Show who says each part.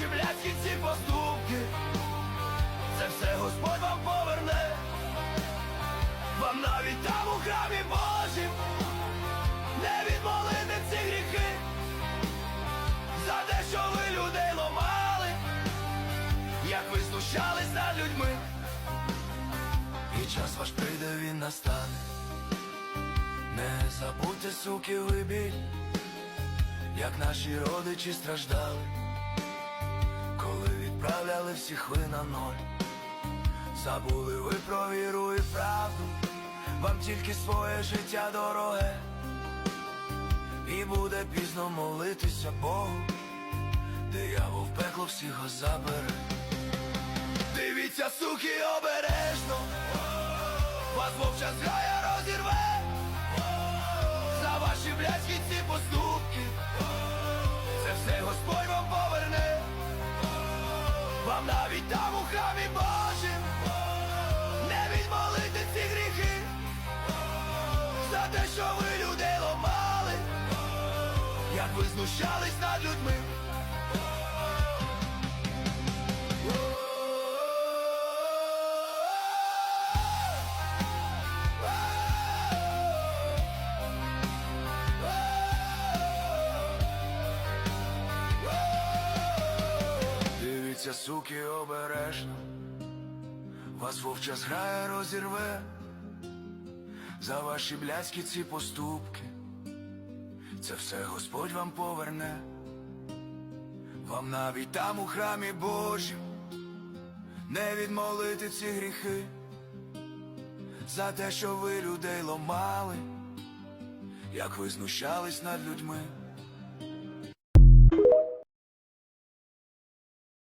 Speaker 1: за ваші блядські ці поступки. Це все Господь вам поверне, вам навіть там у храмі Божім не відмолити ці гріхи, за те, що ви людей ломали, як ви знущались над людьми, і час ваш прийде, він настане. Не забудьте, суки, ви біль, як наші родичі страждали відправляли всіх ви на ноль, забули ви про віру і правду, вам тільки своє життя дороге, і буде пізно молитися Богу, диявол в пекло всіх його забере. Дивіться, суки, обережно, вас вовча зграя знущались над людьми. Дивіться, суки, обережно, вас вовча зграя розірве за ваші блядські ці поступки. Це все Господь вам поверне, вам навіть там у храмі Божім не відмолити ці гріхи, за те, що ви людей ломали, як ви знущались над людьми.